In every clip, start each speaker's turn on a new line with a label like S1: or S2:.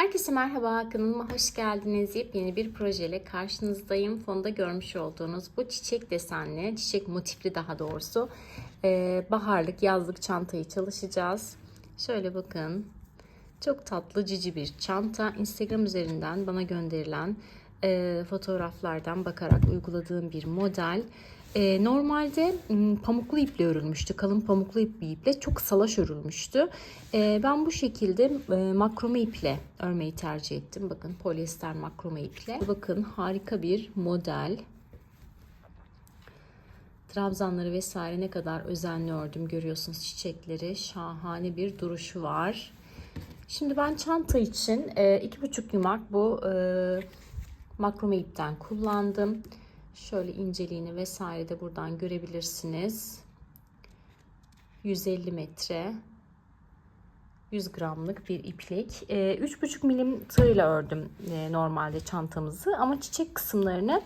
S1: Herkese merhaba, kanalıma hoş geldiniz. Yepyeni bir projeyle karşınızdayım. Fonda görmüş olduğunuz bu çiçek desenli, çiçek motifli daha doğrusu e, baharlık, yazlık çantayı çalışacağız. Şöyle bakın, çok tatlı cici bir çanta. Instagram üzerinden bana gönderilen e, fotoğraflardan bakarak uyguladığım bir model. E, normalde pamuklu iple örülmüştü. Kalın pamuklu ip bir iple. Çok salaş örülmüştü. E, ben bu şekilde e, makrome iple örmeyi tercih ettim. Bakın polyester makrome iple. Bakın harika bir model. Trabzanları vesaire ne kadar özenli ördüm görüyorsunuz çiçekleri. Şahane bir duruşu var. Şimdi ben çanta için e, buçuk yumak bu e, makrome ipten kullandım. Şöyle inceliğini vesaire de buradan görebilirsiniz. 150 metre 100 gramlık bir iplik. E, ee, 3,5 milim tığla ördüm e, normalde çantamızı ama çiçek kısımlarını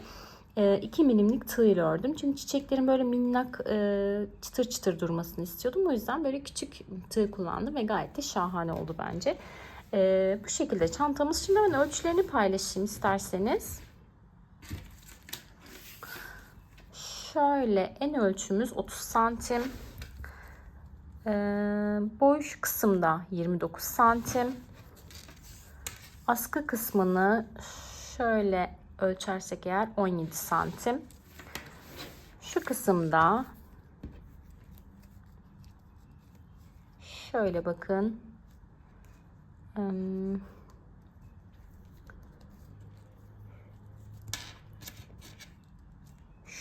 S1: e, 2 milimlik tığla ördüm. Çünkü çiçeklerin böyle minnak e, çıtır çıtır durmasını istiyordum. O yüzden böyle küçük tığ kullandım ve gayet de şahane oldu bence. E, bu şekilde çantamız. Şimdi ben ölçülerini paylaşayım isterseniz. Şöyle en ölçümüz 30 santim. Ee, boy şu kısımda 29 santim. Askı kısmını şöyle ölçersek eğer 17 santim. Şu kısımda şöyle bakın.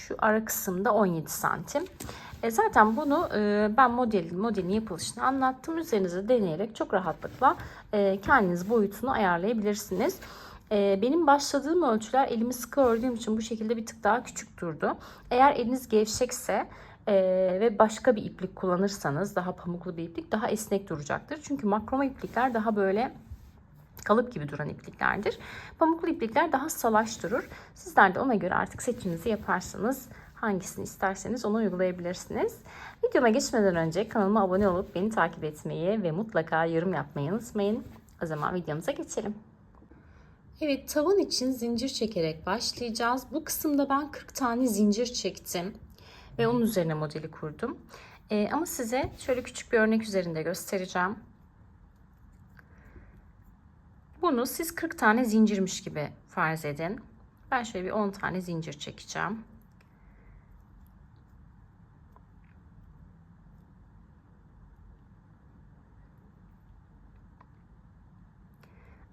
S1: şu ara kısımda 17 santim. E zaten bunu e, ben model, modelin yapılışını anlattım. Üzerinize deneyerek çok rahatlıkla e, kendiniz boyutunu ayarlayabilirsiniz. E, benim başladığım ölçüler elimi sıkı ördüğüm için bu şekilde bir tık daha küçük durdu. Eğer eliniz gevşekse e, ve başka bir iplik kullanırsanız daha pamuklu bir iplik daha esnek duracaktır. Çünkü makroma iplikler daha böyle kalıp gibi duran ipliklerdir. Pamuklu iplikler daha salaş durur. Sizler de ona göre artık seçiminizi yaparsanız Hangisini isterseniz onu uygulayabilirsiniz. Videoma geçmeden önce kanalıma abone olup beni takip etmeyi ve mutlaka yorum yapmayı unutmayın. O zaman videomuza geçelim. Evet tavan için zincir çekerek başlayacağız. Bu kısımda ben 40 tane zincir çektim ve onun üzerine modeli kurdum. Ee, ama size şöyle küçük bir örnek üzerinde göstereceğim. Bunu siz 40 tane zincirmiş gibi farz edin. Ben şöyle bir 10 tane zincir çekeceğim.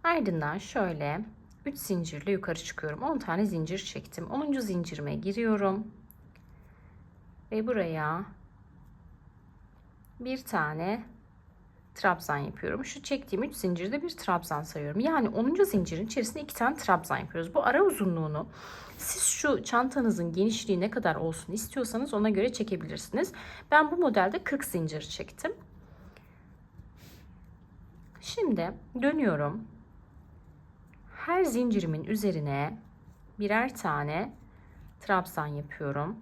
S1: Ardından şöyle 3 zincirle yukarı çıkıyorum. 10 tane zincir çektim. 10. zincirime giriyorum. Ve buraya bir tane trabzan yapıyorum. Şu çektiğim 3 zincirde bir trabzan sayıyorum. Yani 10. zincirin içerisinde 2 tane trabzan yapıyoruz. Bu ara uzunluğunu siz şu çantanızın genişliği ne kadar olsun istiyorsanız ona göre çekebilirsiniz. Ben bu modelde 40 zincir çektim. Şimdi dönüyorum. Her zincirimin üzerine birer tane trabzan yapıyorum.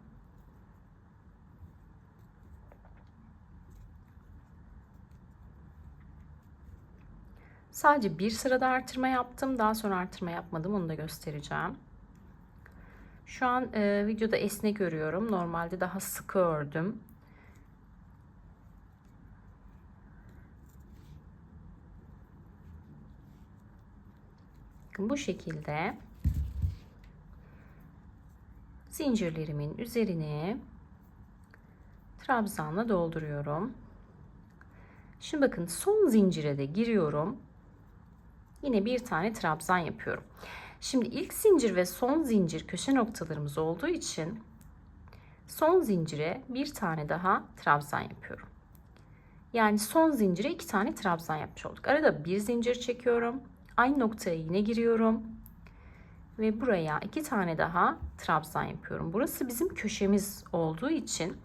S1: Sadece bir sırada artırma yaptım. Daha sonra artırma yapmadım. Onu da göstereceğim. Şu an e, videoda esne görüyorum. Normalde daha sıkı ördüm. Bakın bu şekilde zincirlerimin üzerine trabzanla dolduruyorum. Şimdi bakın son zincire de giriyorum. Yine bir tane trabzan yapıyorum. Şimdi ilk zincir ve son zincir köşe noktalarımız olduğu için son zincire bir tane daha trabzan yapıyorum. Yani son zincire iki tane trabzan yapmış olduk. Arada bir zincir çekiyorum. Aynı noktaya yine giriyorum. Ve buraya iki tane daha trabzan yapıyorum. Burası bizim köşemiz olduğu için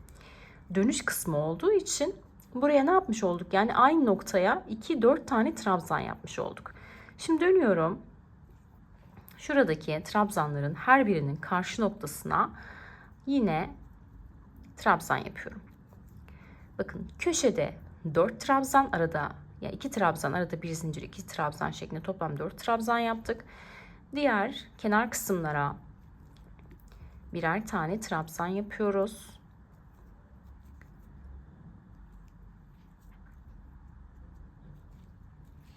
S1: dönüş kısmı olduğu için buraya ne yapmış olduk? Yani aynı noktaya 2-4 tane trabzan yapmış olduk. Şimdi dönüyorum. Şuradaki trabzanların her birinin karşı noktasına yine trabzan yapıyorum. Bakın köşede 4 trabzan arada ya yani 2 trabzan arada bir zincir 2 trabzan şeklinde toplam 4 trabzan yaptık. Diğer kenar kısımlara birer tane trabzan yapıyoruz.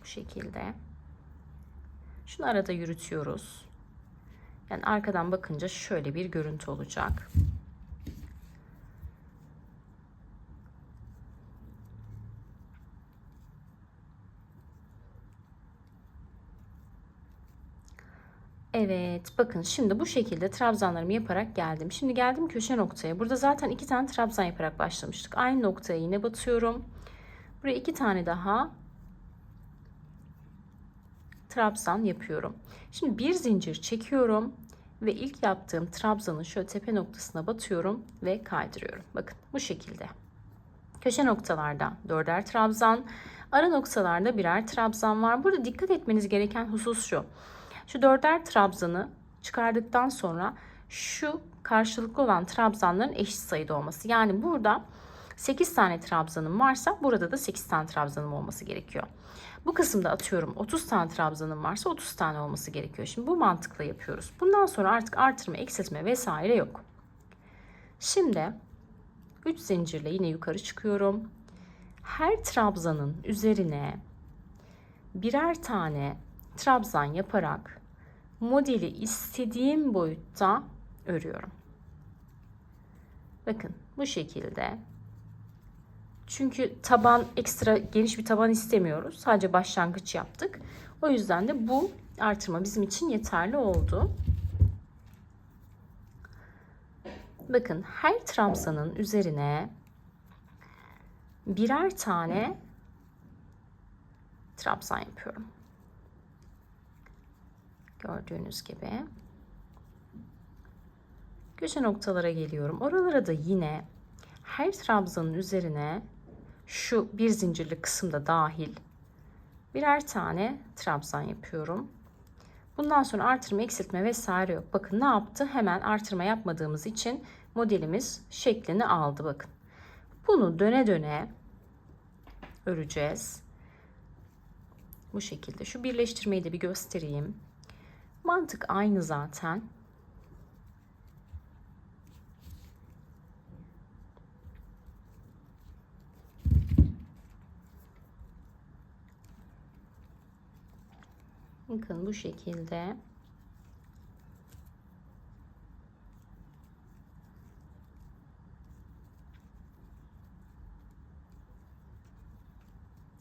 S1: Bu şekilde. Şunu arada yürütüyoruz. Yani arkadan bakınca şöyle bir görüntü olacak. Evet bakın şimdi bu şekilde trabzanlarımı yaparak geldim. Şimdi geldim köşe noktaya. Burada zaten iki tane trabzan yaparak başlamıştık. Aynı noktaya yine batıyorum. Buraya iki tane daha trabzan yapıyorum. Şimdi bir zincir çekiyorum ve ilk yaptığım trabzanın şöyle tepe noktasına batıyorum ve kaydırıyorum. Bakın bu şekilde. Köşe noktalarda dörder trabzan, ara noktalarda birer trabzan var. Burada dikkat etmeniz gereken husus şu. Şu dörder trabzanı çıkardıktan sonra şu karşılıklı olan trabzanların eşit sayıda olması. Yani burada 8 tane trabzanım varsa burada da 8 tane trabzanım olması gerekiyor. Bu kısımda atıyorum 30 tane trabzanım varsa 30 tane olması gerekiyor. Şimdi bu mantıkla yapıyoruz. Bundan sonra artık artırma, eksiltme vesaire yok. Şimdi 3 zincirle yine yukarı çıkıyorum. Her trabzanın üzerine birer tane trabzan yaparak modeli istediğim boyutta örüyorum. Bakın bu şekilde çünkü taban ekstra geniş bir taban istemiyoruz. Sadece başlangıç yaptık. O yüzden de bu artırma bizim için yeterli oldu. Bakın her tramsanın üzerine birer tane trabzan yapıyorum. Gördüğünüz gibi. Köşe noktalara geliyorum. Oralara da yine her tramsanın üzerine şu bir zincirli kısımda dahil birer tane trabzan yapıyorum. Bundan sonra artırma, eksiltme vesaire yok. Bakın ne yaptı? Hemen artırma yapmadığımız için modelimiz şeklini aldı bakın. Bunu döne döne öreceğiz. Bu şekilde. Şu birleştirmeyi de bir göstereyim. Mantık aynı zaten. Bakın bu şekilde.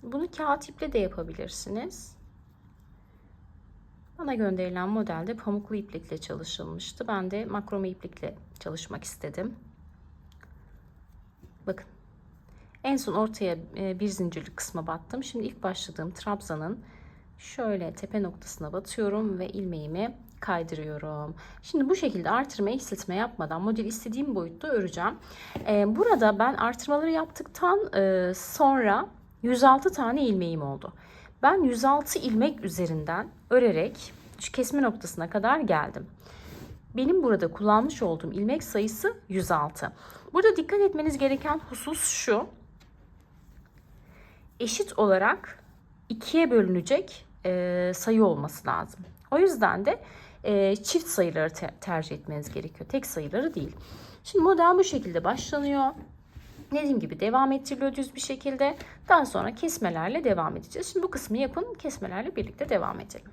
S1: Bunu kağıt iple de yapabilirsiniz. Bana gönderilen modelde pamuklu iplikle çalışılmıştı. Ben de makrome iplikle çalışmak istedim. Bakın. En son ortaya e, bir zincirli kısma battım. Şimdi ilk başladığım trabzanın şöyle tepe noktasına batıyorum ve ilmeğimi kaydırıyorum. Şimdi bu şekilde artırma eksiltme yapmadan model istediğim boyutta öreceğim. Ee, burada ben artırmaları yaptıktan e, sonra 106 tane ilmeğim oldu. Ben 106 ilmek üzerinden örerek şu kesme noktasına kadar geldim. Benim burada kullanmış olduğum ilmek sayısı 106. Burada dikkat etmeniz gereken husus şu. Eşit olarak ikiye bölünecek e, sayı olması lazım. O yüzden de e, çift sayıları te- tercih etmeniz gerekiyor. Tek sayıları değil. Şimdi model bu şekilde başlanıyor. Dediğim gibi devam ettiriliyor düz bir şekilde. Daha sonra kesmelerle devam edeceğiz. Şimdi bu kısmı yapın. Kesmelerle birlikte devam edelim.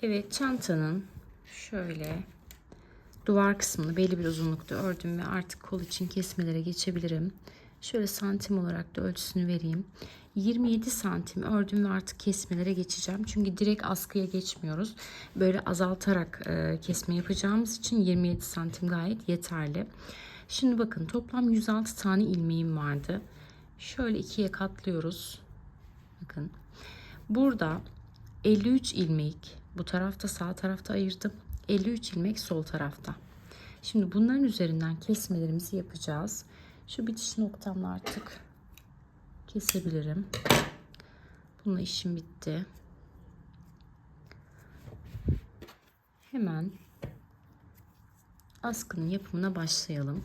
S1: Evet çantanın şöyle duvar kısmını belli bir uzunlukta ördüm ve artık kol için kesmelere geçebilirim. Şöyle santim olarak da ölçüsünü vereyim. 27 santim ördüm ve artık kesmelere geçeceğim. Çünkü direkt askıya geçmiyoruz. Böyle azaltarak e, kesme yapacağımız için 27 santim gayet yeterli. Şimdi bakın toplam 106 tane ilmeğim vardı. Şöyle ikiye katlıyoruz. Bakın. Burada 53 ilmek bu tarafta sağ tarafta ayırdım. 53 ilmek sol tarafta. Şimdi bunların üzerinden kesmelerimizi yapacağız. Şu bitiş noktamla artık kesebilirim. Bununla işim bitti. Hemen askının yapımına başlayalım.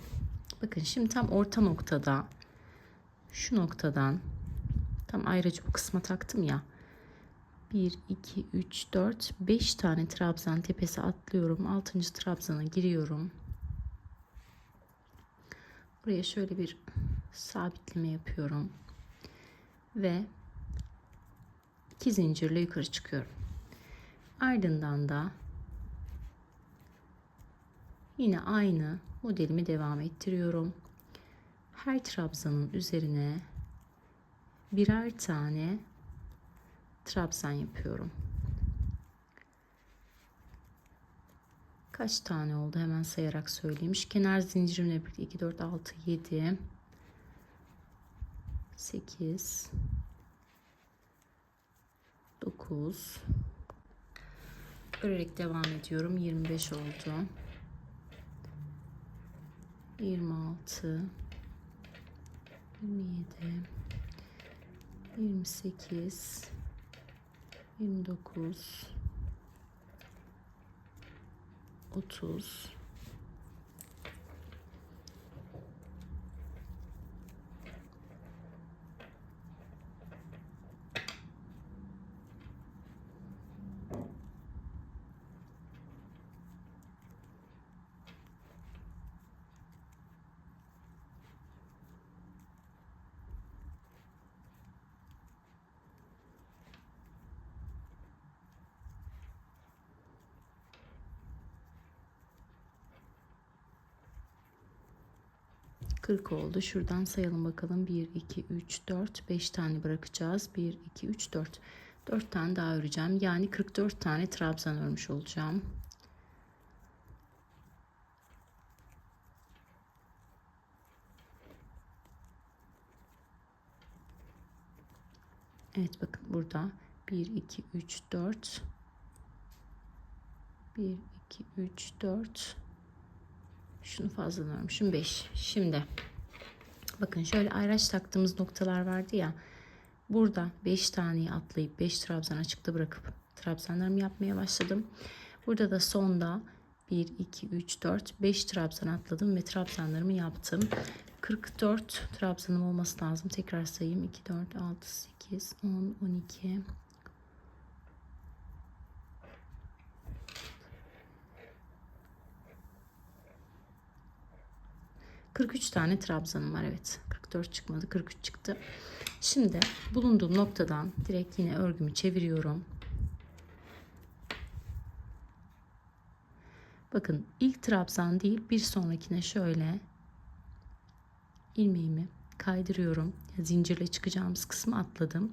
S1: Bakın şimdi tam orta noktada şu noktadan tam ayrıca bu kısma taktım ya. 1, 2, 3, 4, 5 tane trabzan tepesi atlıyorum. 6. trabzana giriyorum. Buraya şöyle bir sabitleme yapıyorum ve 2 zincirle yukarı çıkıyorum. Ardından da yine aynı modelimi devam ettiriyorum. Her trabzanın üzerine birer tane trabzan yapıyorum. Kaç tane oldu hemen sayarak söyleyeyim. Şu kenar zincirimle birlikte 2, 4, 6, 7, 8 9 örerek devam ediyorum. 25 oldu. 26 27 28 29 30 40 oldu. Şuradan sayalım bakalım. 1, 2, 3, 4, 5 tane bırakacağız. 1, 2, 3, 4. 4 tane daha öreceğim. Yani 44 tane trabzan örmüş olacağım. Evet bakın burada 1, 2, 3, 4. 1, 2, 3, 4. Şunu fazla örmüşüm 5. Şimdi bakın şöyle ayraç taktığımız noktalar vardı ya. Burada 5 taneyi atlayıp 5 trabzan açıkta bırakıp trabzanlarımı yapmaya başladım. Burada da sonda 1, 2, 3, 4, 5 trabzan atladım ve trabzanlarımı yaptım. 44 trabzanım olması lazım. Tekrar sayayım. 2, 4, 6, 8, 10, 12, 43 tane trabzanım var evet. 44 çıkmadı 43 çıktı. Şimdi bulunduğum noktadan direkt yine örgümü çeviriyorum. Bakın ilk trabzan değil bir sonrakine şöyle ilmeğimi kaydırıyorum. Zincirle çıkacağımız kısmı atladım.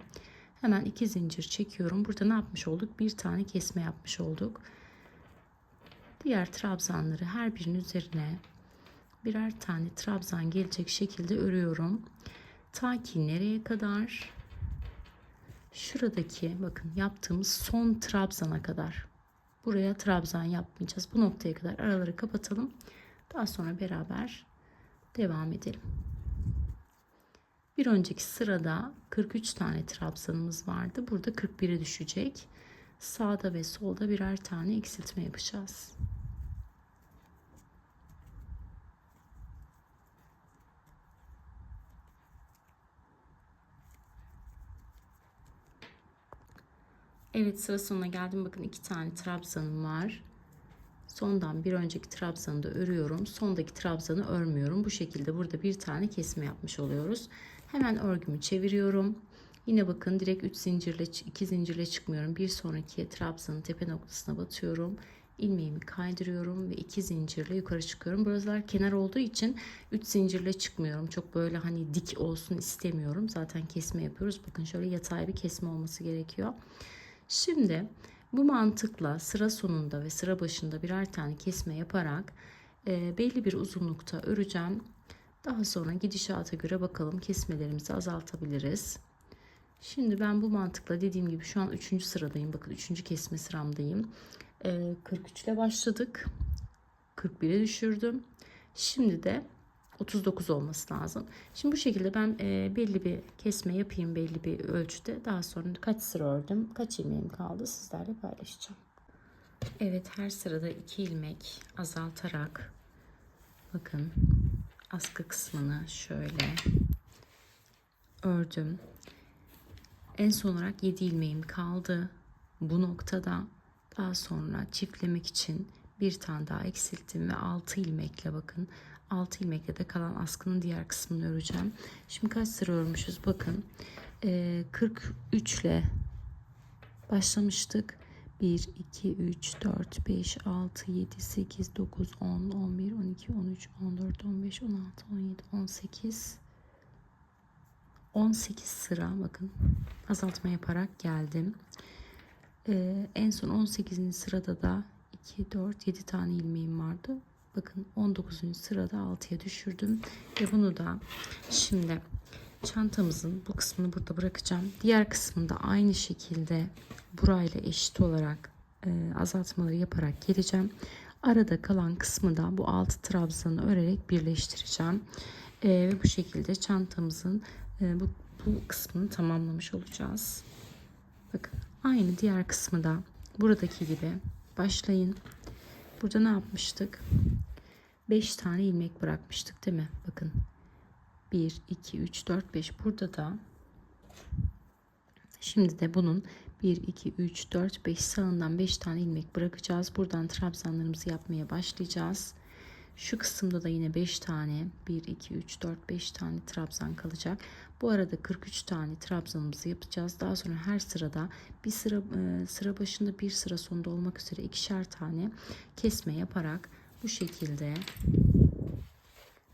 S1: Hemen iki zincir çekiyorum. Burada ne yapmış olduk? Bir tane kesme yapmış olduk. Diğer trabzanları her birinin üzerine birer tane trabzan gelecek şekilde örüyorum. Ta ki nereye kadar? Şuradaki bakın yaptığımız son trabzana kadar. Buraya trabzan yapmayacağız. Bu noktaya kadar araları kapatalım. Daha sonra beraber devam edelim. Bir önceki sırada 43 tane trabzanımız vardı. Burada 41'e düşecek. Sağda ve solda birer tane eksiltme yapacağız. Evet sıra sonuna geldim. Bakın iki tane trabzanım var. Sondan bir önceki trabzanı da örüyorum. Sondaki trabzanı örmüyorum. Bu şekilde burada bir tane kesme yapmış oluyoruz. Hemen örgümü çeviriyorum. Yine bakın direkt 3 zincirle 2 zincirle çıkmıyorum. Bir sonraki trabzanın tepe noktasına batıyorum. Ilmeğimi kaydırıyorum ve 2 zincirle yukarı çıkıyorum. Buralar kenar olduğu için 3 zincirle çıkmıyorum. Çok böyle hani dik olsun istemiyorum. Zaten kesme yapıyoruz. Bakın şöyle yatay bir kesme olması gerekiyor. Şimdi bu mantıkla sıra sonunda ve sıra başında birer tane kesme yaparak e, belli bir uzunlukta öreceğim. Daha sonra gidişata göre bakalım kesmelerimizi azaltabiliriz. Şimdi ben bu mantıkla dediğim gibi şu an 3. sıradayım. Bakın 3. kesme sıramdayım. E, 43 ile başladık. 41'e düşürdüm. Şimdi de 39 olması lazım. Şimdi bu şekilde ben e, belli bir kesme yapayım belli bir ölçüde. Daha sonra kaç sıra ördüm, kaç ilmeğim kaldı sizlerle paylaşacağım. Evet her sırada 2 ilmek azaltarak bakın askı kısmını şöyle ördüm. En son olarak 7 ilmeğim kaldı. Bu noktada daha sonra çiftlemek için bir tane daha eksilttim ve 6 ilmekle bakın 6 ilmekle de kalan askının diğer kısmını öreceğim. Şimdi kaç sıra örmüşüz bakın. E, 43 ile başlamıştık. 1, 2, 3, 4, 5, 6, 7, 8, 9, 10, 11, 12, 13, 14, 15, 16, 17, 18, 18 sıra bakın azaltma yaparak geldim. Ee, en son 18. sırada da 2, 4, 7 tane ilmeğim vardı. Bakın 19. sırada 6'ya düşürdüm. Ve bunu da şimdi çantamızın bu kısmını burada bırakacağım. Diğer kısmında aynı şekilde burayla eşit olarak e, azaltmaları yaparak geleceğim. Arada kalan kısmı da bu altı trabzanı örerek birleştireceğim. E, ve bu şekilde çantamızın e, bu, bu kısmını tamamlamış olacağız. Bakın aynı diğer kısmı da buradaki gibi başlayın. Burada ne yapmıştık? 5 tane ilmek bırakmıştık değil mi? Bakın 1, 2, 3, 4, 5 burada da şimdi de bunun 1, 2, 3, 4, 5 sağından 5 tane ilmek bırakacağız. Buradan trabzanlarımızı yapmaya başlayacağız. Şu kısımda da yine 5 tane 1, 2, 3, 4, 5 tane trabzan kalacak. Bu arada 43 tane trabzanımızı yapacağız. Daha sonra her sırada bir sıra e, sıra başında bir sıra sonunda olmak üzere ikişer tane kesme yaparak bu şekilde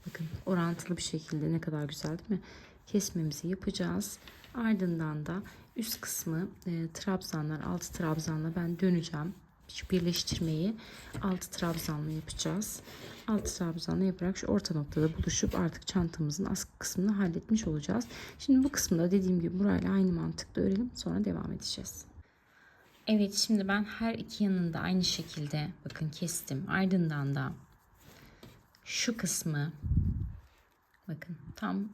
S1: bakın orantılı bir şekilde ne kadar güzel değil mi? Kesmemizi yapacağız. Ardından da üst kısmı e, trabzanlar alt trabzanla ben döneceğim. Birleştirmeyi alt trabzanla yapacağız. Alt trabzanla yaparak şu orta noktada buluşup artık çantamızın askı kısmını halletmiş olacağız. Şimdi bu kısımda dediğim gibi burayla aynı mantıkla örelim sonra devam edeceğiz. Evet şimdi ben her iki yanında aynı şekilde bakın kestim. Ardından da şu kısmı bakın tam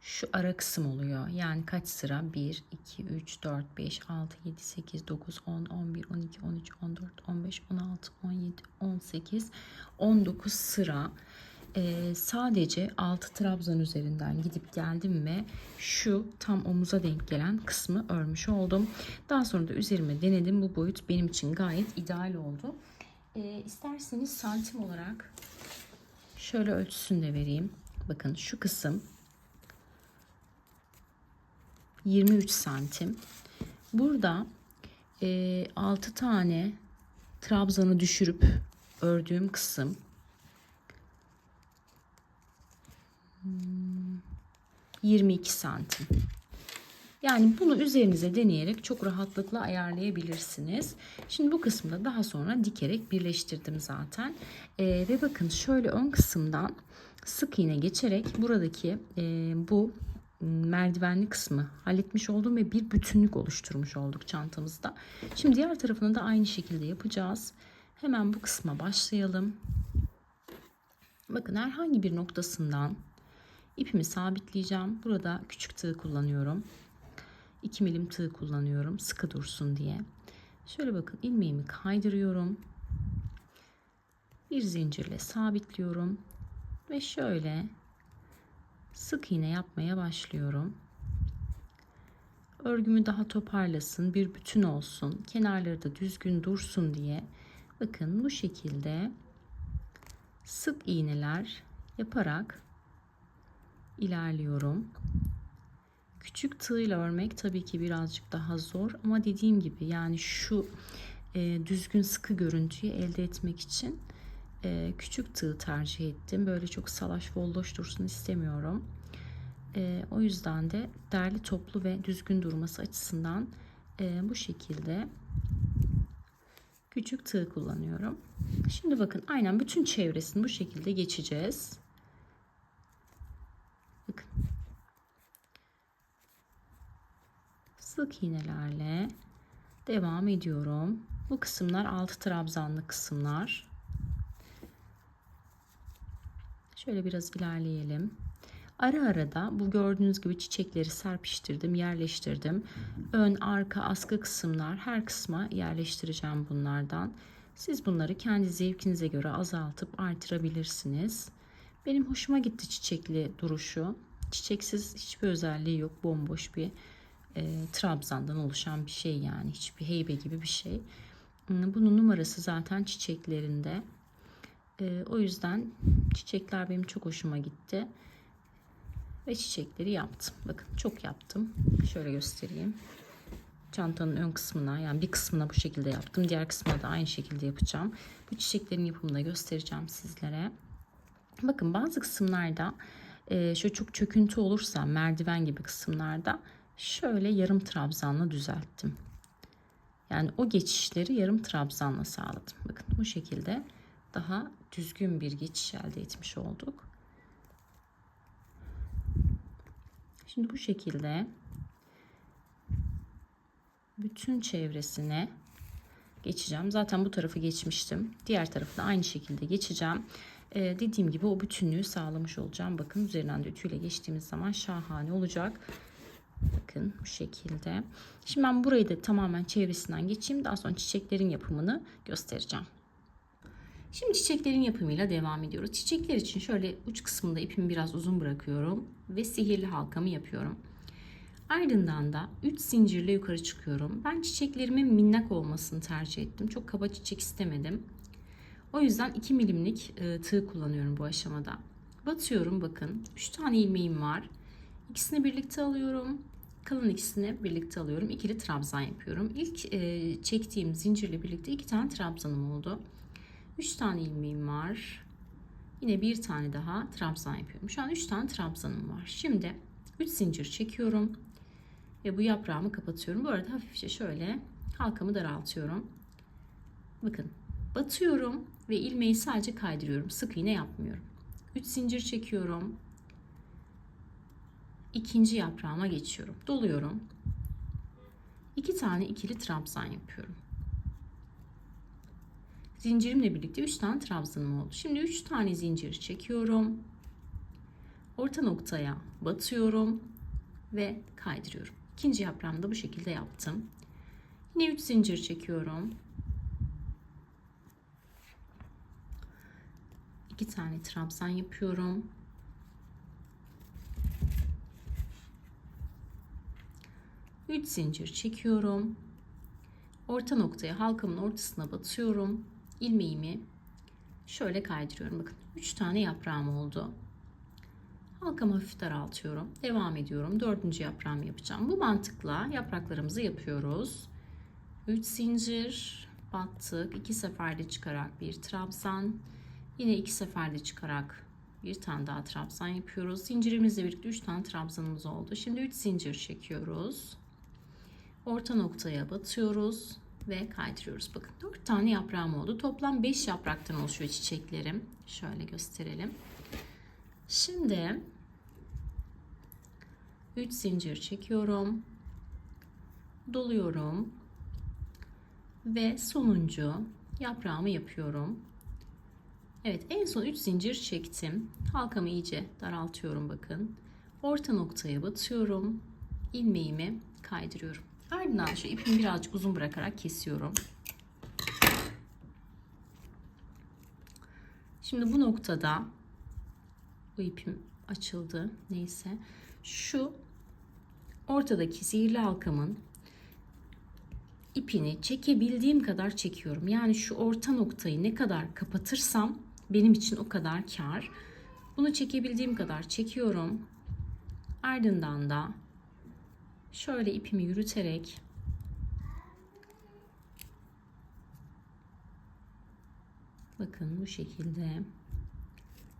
S1: şu ara kısım oluyor. Yani kaç sıra? 1, 2, 3, 4, 5, 6, 7, 8, 9, 10, 11, 12, 13, 14, 15, 16, 17, 18, 19 sıra e, sadece 6 trabzan üzerinden gidip geldim ve şu tam omuza denk gelen kısmı örmüş oldum. Daha sonra da üzerime denedim. Bu boyut benim için gayet ideal oldu. E, isterseniz santim olarak şöyle ölçüsünü de vereyim. Bakın şu kısım 23 santim. Burada e, 6 tane trabzanı düşürüp ördüğüm kısım 22 hmm. santim. Yani bunu üzerinize deneyerek çok rahatlıkla ayarlayabilirsiniz. Şimdi bu kısımda daha sonra dikerek birleştirdim zaten. Ee, ve bakın şöyle ön kısımdan sık iğne geçerek buradaki e, bu merdivenli kısmı halletmiş oldum ve bir bütünlük oluşturmuş olduk çantamızda. Şimdi diğer tarafını da aynı şekilde yapacağız. Hemen bu kısma başlayalım. Bakın herhangi bir noktasından İpimi sabitleyeceğim. Burada küçük tığ kullanıyorum. 2 milim tığ kullanıyorum sıkı dursun diye. Şöyle bakın ilmeğimi kaydırıyorum. Bir zincirle sabitliyorum ve şöyle sık iğne yapmaya başlıyorum. Örgümü daha toparlasın, bir bütün olsun, kenarları da düzgün dursun diye bakın bu şekilde sık iğneler yaparak ilerliyorum. Küçük tığ ile örmek tabii ki birazcık daha zor ama dediğim gibi yani şu e, düzgün sıkı görüntüyü elde etmek için e, küçük tığ tercih ettim. Böyle çok salaş voldoş dursun istemiyorum. E, o yüzden de derli toplu ve düzgün durması açısından e, bu şekilde küçük tığ kullanıyorum. Şimdi bakın aynen bütün çevresini bu şekilde geçeceğiz. sık iğnelerle devam ediyorum. Bu kısımlar altı trabzanlı kısımlar. Şöyle biraz ilerleyelim. Ara ara da bu gördüğünüz gibi çiçekleri serpiştirdim, yerleştirdim. Ön, arka, askı kısımlar her kısma yerleştireceğim bunlardan. Siz bunları kendi zevkinize göre azaltıp artırabilirsiniz. Benim hoşuma gitti çiçekli duruşu. Çiçeksiz hiçbir özelliği yok. Bomboş bir e, trabzandan oluşan bir şey yani hiçbir heybe gibi bir şey. Bunun numarası zaten çiçeklerinde. E, o yüzden çiçekler benim çok hoşuma gitti. Ve çiçekleri yaptım. Bakın çok yaptım. Şöyle göstereyim. Çantanın ön kısmına yani bir kısmına bu şekilde yaptım. Diğer kısmına da aynı şekilde yapacağım. Bu çiçeklerin yapımını göstereceğim sizlere. Bakın bazı kısımlarda e, şöyle çok çöküntü olursa merdiven gibi kısımlarda şöyle yarım trabzanla düzelttim. Yani o geçişleri yarım trabzanla sağladım. Bakın bu şekilde daha düzgün bir geçiş elde etmiş olduk. Şimdi bu şekilde bütün çevresine geçeceğim. Zaten bu tarafı geçmiştim. Diğer tarafı da aynı şekilde geçeceğim. Ee, dediğim gibi o bütünlüğü sağlamış olacağım. Bakın üzerinden de ütüyle geçtiğimiz zaman şahane olacak. Bakın bu şekilde. Şimdi ben burayı da tamamen çevresinden geçeyim. Daha sonra çiçeklerin yapımını göstereceğim. Şimdi çiçeklerin yapımıyla devam ediyoruz. Çiçekler için şöyle uç kısmında ipimi biraz uzun bırakıyorum ve sihirli halkamı yapıyorum. Ardından da 3 zincirle yukarı çıkıyorum. Ben çiçeklerimin minnak olmasını tercih ettim. Çok kaba çiçek istemedim. O yüzden 2 milimlik e, tığ kullanıyorum bu aşamada. Batıyorum bakın. 3 tane ilmeğim var. İkisini birlikte alıyorum. Kalın ikisini birlikte alıyorum. İkili trabzan yapıyorum. İlk e, çektiğim zincirle birlikte iki tane trabzanım oldu. Üç tane ilmeğim var. Yine bir tane daha trabzan yapıyorum. Şu an üç tane trabzanım var. Şimdi üç zincir çekiyorum. Ve bu yaprağımı kapatıyorum. Bu arada hafifçe şöyle halkamı daraltıyorum. Bakın batıyorum ve ilmeği sadece kaydırıyorum. Sık iğne yapmıyorum. 3 zincir çekiyorum ikinci yaprağıma geçiyorum. Doluyorum. İki tane ikili trabzan yapıyorum. Zincirimle birlikte 3 tane trabzanım oldu. Şimdi 3 tane zinciri çekiyorum. Orta noktaya batıyorum ve kaydırıyorum. İkinci yaprağımı da bu şekilde yaptım. Yine 3 zincir çekiyorum. 2 tane trabzan yapıyorum. 3 zincir çekiyorum. Orta noktaya halkamın ortasına batıyorum. İlmeğimi şöyle kaydırıyorum. Bakın 3 tane yaprağım oldu. Halkamı hafif daraltıyorum. Devam ediyorum. 4. yaprağımı yapacağım. Bu mantıkla yapraklarımızı yapıyoruz. 3 zincir battık. 2 seferde çıkarak bir trabzan. Yine 2 seferde çıkarak bir tane daha trabzan yapıyoruz. Zincirimizle birlikte 3 tane trabzanımız oldu. Şimdi 3 zincir çekiyoruz orta noktaya batıyoruz ve kaydırıyoruz. Bakın 4 tane yaprağım oldu. Toplam 5 yapraktan oluşuyor çiçeklerim. Şöyle gösterelim. Şimdi 3 zincir çekiyorum. Doluyorum. Ve sonuncu yaprağımı yapıyorum. Evet en son 3 zincir çektim. Halkamı iyice daraltıyorum bakın. Orta noktaya batıyorum. İlmeğimi kaydırıyorum. Ardından şu ipimi birazcık uzun bırakarak kesiyorum. Şimdi bu noktada bu ipim açıldı. Neyse. Şu ortadaki sihirli halkamın ipini çekebildiğim kadar çekiyorum. Yani şu orta noktayı ne kadar kapatırsam benim için o kadar kar. Bunu çekebildiğim kadar çekiyorum. Ardından da şöyle ipimi yürüterek bakın bu şekilde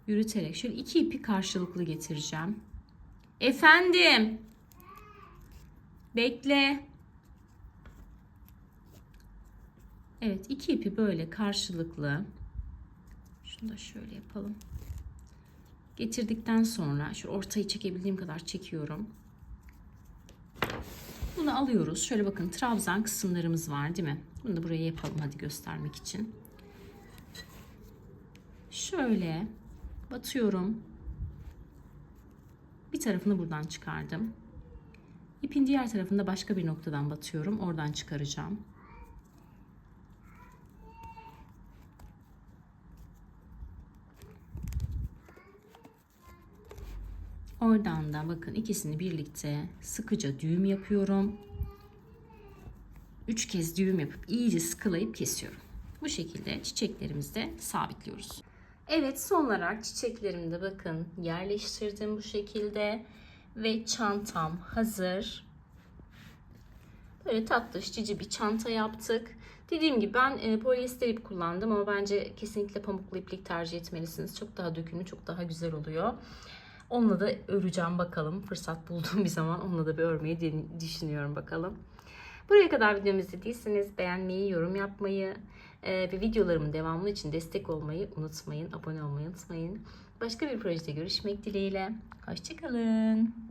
S1: yürüterek şöyle iki ipi karşılıklı getireceğim. Efendim. Bekle. Evet iki ipi böyle karşılıklı. Şunu da şöyle yapalım. Getirdikten sonra şu ortayı çekebildiğim kadar çekiyorum. Bunu alıyoruz. Şöyle bakın trabzan kısımlarımız var değil mi? Bunu da buraya yapalım hadi göstermek için. Şöyle batıyorum. Bir tarafını buradan çıkardım. İpin diğer tarafında başka bir noktadan batıyorum. Oradan çıkaracağım. Oradan da bakın ikisini birlikte sıkıca düğüm yapıyorum. 3 kez düğüm yapıp iyice sıkılayıp kesiyorum. Bu şekilde çiçeklerimizi de sabitliyoruz. Evet son olarak çiçeklerimi de bakın yerleştirdim bu şekilde. Ve çantam hazır. Böyle tatlı cici bir çanta yaptık. Dediğim gibi ben e, polyester ip kullandım ama bence kesinlikle pamuklu iplik tercih etmelisiniz. Çok daha dökümlü, çok daha güzel oluyor. Onunla da öreceğim bakalım. Fırsat bulduğum bir zaman onunla da bir örmeyi düşünüyorum bakalım. Buraya kadar videomu izlediyseniz beğenmeyi, yorum yapmayı e, ve videolarımın devamı için destek olmayı unutmayın. Abone olmayı unutmayın. Başka bir projede görüşmek dileğiyle. Hoşçakalın.